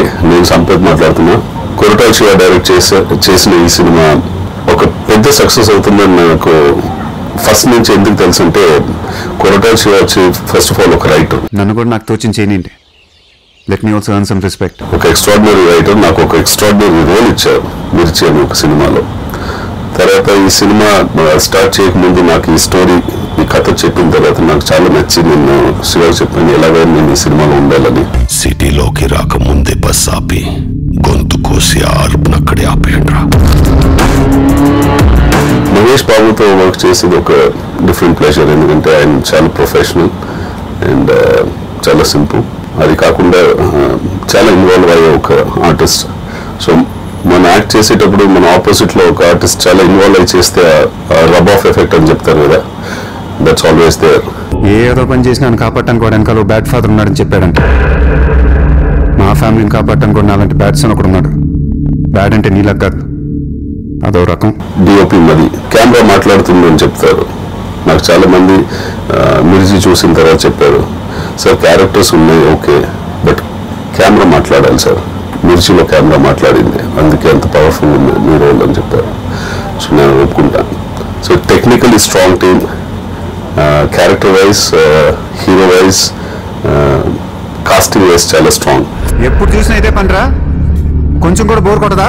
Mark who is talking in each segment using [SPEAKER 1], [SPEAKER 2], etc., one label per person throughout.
[SPEAKER 1] Hi నేను సంపత్ మాట్లాడుతున్నా. Koratala Shiva direct చేసే చేసిన ఈ సినిమా ఒక పెద్ద సక్సెస్ అవుతుందని నాకు ఫస్ట్ నుంచి ఎందుకు తెలుసు అంటే కొరటాల్ శివ వచ్చి ఫస్ట్ ఆఫ్ ఆల్ ఒక రైటర్
[SPEAKER 2] నన్ను కూడా నాకు తోచిన చేయనండి let me also some respect
[SPEAKER 1] ఒక ఎక్స్ట్రాడినరీ రైటర్ నాకు ఒక ఎక్స్ట్రాడినరీ రోల్ ఇచ్చారు మిర్చి అని ఒక సినిమాలో. తర్వాత ఈ సినిమా స్టార్ట్ చేయకముందు నాకు ఈ స్టోరీ ఈ కథ చెప్పిన తర్వాత నాకు చాలా నచ్చి నేను శివ చెప్పాను ఎలాగైనా నేను ఈ సినిమాలో ఉండాలని.
[SPEAKER 3] సిటీలోకి రాకముందే బస్ ఆపి గొంతు కోసి ఆ అరుపునక్కడే ఆపేయండ్రా.
[SPEAKER 1] మహేష్ బాబుతో వర్క్ చేసేది ఒక డిఫరెంట్ ప్లెజర్ ఎందుకంటే ఆయన చాలా ప్రొఫెషనల్ అండ్ చాలా సింపుల్ అది కాకుండా uh, చాలా ఇన్వాల్వ్ అయ్యే ఒక ఆర్టిస్ట్ సో మనం యాక్ట్ చేసేటప్పుడు మన ఆపోజిట్లో ఒక ఆర్టిస్ట్ చాలా ఇన్వాల్వ్ అయ్యి చేస్తే రబ్ ఆఫ్ ఎఫెక్ట్ అని చెప్తారు కదా. దట్స్ ఆల్వేస్ దేర్
[SPEAKER 2] ఏ ఏదో పని చేసినా కాపాడటానికి వాడు వెనకాల బ్యాడ్ ఫాదర్ ఉన్నాడని చెప్పాడంట. నా ఫ్యామిలీని కాపాడటానికి కూడా అలాంటి బ్యాడ్ అని ఒకడు ఉన్నాడు. బ్యాడ్ అంటే నీలకు కాదు. అదో రకం.
[SPEAKER 1] డిఓపి మరి కెమెరా మాట్లాడుతుందని చెప్తారు నాకు చాలా మంది మిర్చి చూసిన తర్వాత చెప్పారు. సార్ క్యారెక్టర్స్ ఉన్నాయి ఓకే బట్ కెమెరా మాట్లాడాలి సార్. మిర్చిలో కెమెరా మాట్లాడింది. అందుకే అంత పవర్ఫుల్ ఉంది మీ రోల్ అని చెప్పారు. సో నేను ఒప్పుకుంటాను so technically strong team character wise hero wise casting wise చాలా స్ట్రాంగ్
[SPEAKER 2] ఎప్పుడు చూసినా ఇదే పనిరా? కొంచెం కూడా బోర్ కొట్టదా?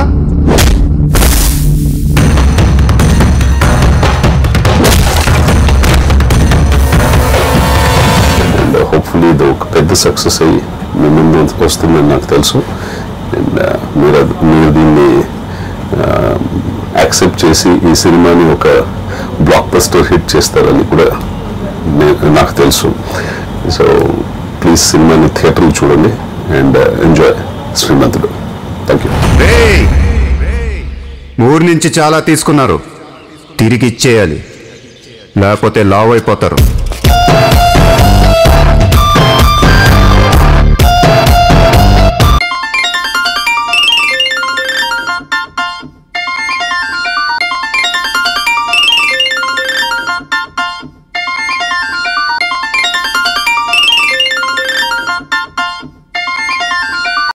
[SPEAKER 1] అండ్ హోప్ఫుల్లీ ఇది ఒక పెద్ద సక్సెస్ అయ్యి మీ ముందు వస్తుందని నాకు తెలుసు. అండ్ uh, మీరు మీరు దీన్ని uh, యాక్సెప్ట్ చేసి ఈ సినిమాని ఒక బ్లాక్ బస్టర్ హిట్ చేస్తారని కూడా నాకు తెలుసు. సో ప్లీజ్ సినిమాని థియేటర్లు చూడండి. And enjoy Srimanthudu thank you
[SPEAKER 2] ఊరి నుంచి చాలా తీసుకున్నారు. తిరిగి ఇచ్చేయాలి. లేకపోతే లావ్ అయిపోతారు.